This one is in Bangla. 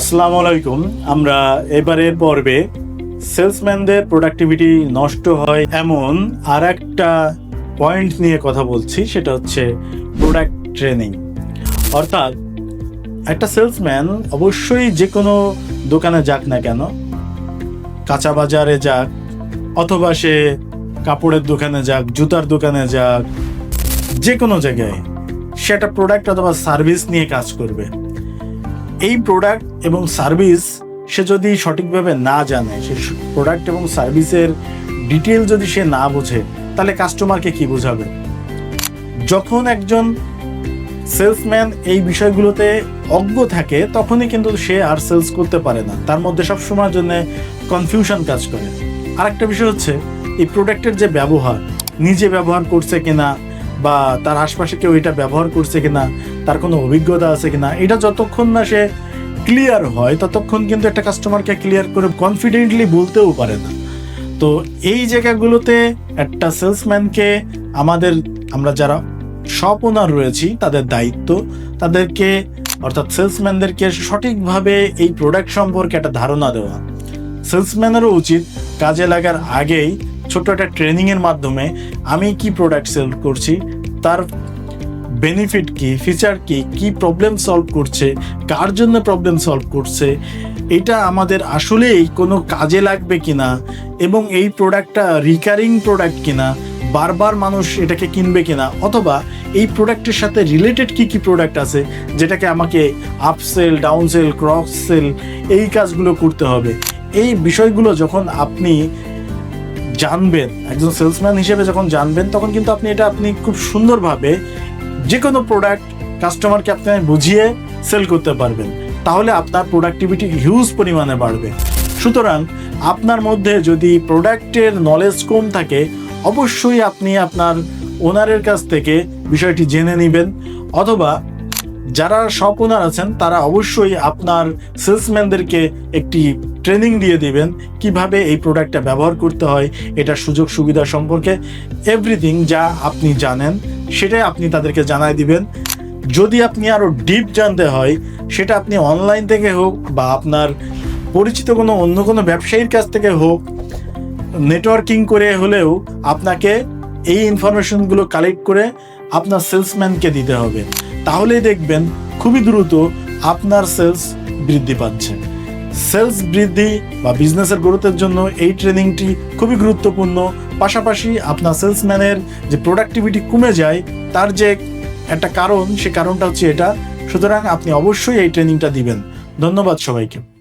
আসসালামু আলাইকুম। আমরা এবারের পর্বে সেলসম্যানদের প্রোডাক্টিভিটি নষ্ট হয় এমন আর একটা পয়েন্ট নিয়ে কথা বলছি, সেটা হচ্ছে প্রোডাক্ট ট্রেনিং। অর্থাৎ একটা সেলসম্যান অবশ্যই যে কোনো দোকানে যাক না কেন, কাঁচা বাজারে যাক, অথবা সে কাপড়ের দোকানে যাক, জুতার দোকানে যাক যে কোনো জায়গায় সে একটা প্রোডাক্ট অথবা সার্ভিস নিয়ে কাজ করবে। এই প্রোডাক্ট এবং সার্ভিস, সে যদি সঠিকভাবে না জানে, সে প্রোডাক্ট এবং সার্ভিসের ডিটেল যদি সে না বোঝে, তাহলে কাস্টমারকে কি বোঝাবে? যখন একজন সেলসম্যান এই বিষয়গুলোতে অজ্ঞ থাকে, তখনই কিন্তু সে আর সেলস করতে পারে না। তার মধ্যে সবসময়ের জন্য কনফিউশন কাজ করে। আরেকটা বিষয় হচ্ছে, এই প্রোডাক্টের যে ব্যবহার, নিজে ব্যবহার করছে কিনা, বা তার আশপাশে কেউ এটা ব্যবহার করছে কিনা, তার কোনো অভিজ্ঞতা আছে কিনা, এটা যতক্ষণ না সে ক্লিয়ার হয়, ততক্ষণ কিন্তু একটা কাস্টমারকে ক্লিয়ার করে কনফিডেন্টলি বলতেও পারে না। তো এই জায়গাগুলোতে একটা সেলসম্যানকে আমাদের, আমরা যারা শপ ওনার রয়েছি, তাদের দায়িত্ব, তাদেরকে, অর্থাৎ সেলসম্যানদেরকে সঠিকভাবে এই প্রোডাক্ট সম্পর্কে একটা ধারণা দেওয়া। সেলসম্যানেরও উচিত কাজে লাগার আগেই ছোট্ট একটা ট্রেনিংয়ের মাধ্যমে আমি কি প্রোডাক্ট সেল করছি, তার বেনিফিট কি ফিচার কি কি প্রবলেম সলভ করছে, কার জন্য প্রবলেম সলভ করছে, এটা আমাদের আসলেই কোনো কাজে লাগবে কিনা, এবং এই প্রোডাক্টটা রিকারিং প্রোডাক্ট কিনা, বারবার মানুষ এটাকে কিনবে কিনা, অথবা এই প্রোডাক্টের সাথে রিলেটেড কি কি প্রোডাক্ট আছে, যেটাকে আমাকে আপসেল ডাউনসেল ক্রস সেল এই কাজগুলো করতে হবে। এই বিষয়গুলো যখন আপনি জানবেন, একজন সেলসম্যান হিসেবে যখন জানবেন, তখন কিন্তু আপনি এটা আপনি খুব সুন্দরভাবে যে কোনো প্রোডাক্ট কাস্টমারকে আপনি বুঝিয়ে সেল করতে পারবেন, তাহলে আপনার প্রোডাক্টিভিটি হিউজ পরিমাণে বাড়বে। সুতরাং আপনার মধ্যে যদি প্রোডাক্টের নলেজ কম থাকে, অবশ্যই আপনি আপনার ওনারের কাছ থেকে বিষয়টি জেনে নেবেন, অথবা যারা শপ ওনার আছেন, তারা অবশ্যই আপনার সেলসম্যানদেরকে একটি ট্রেনিং দিয়ে দিবেন কীভাবে এই প্রোডাক্টটা ব্যবহার করতে হয়, এটা সুযোগ সুবিধা সম্পর্কে এভরিথিং যা আপনি জানেন, সেটাই আপনি তাদেরকে জানাই দিবেন। যদি আপনি আরও ডিপ জানতে হয়, সেটা আপনি অনলাইন থেকে হোক বা আপনার পরিচিত কোনো অন্য কোনো ব্যবসায়ীর কাছ থেকে হোক, নেটওয়ার্কিং করে হলেও আপনাকে এই ইনফরমেশনগুলো কালেক্ট করে আপনার সেলসম্যানকে দিতে হবে। তাহলেই দেখবেন খুবই দ্রুত আপনার সেলস বৃদ্ধি পাচ্ছে। সেলস বৃদ্ধি বা বিজনেসের গ্রোথের জন্য এই ট্রেনিংটি খুবই গুরুত্বপূর্ণ। পাশাপাশি আপনার সেলসম্যানের যে প্রোডাক্টিভিটি কমে যায়, তার যে একটা কারণ, সে কারণটা হচ্ছে এটা। সুতরাং আপনি অবশ্যই এই ট্রেনিংটা দিবেন। ধন্যবাদ সবাইকে।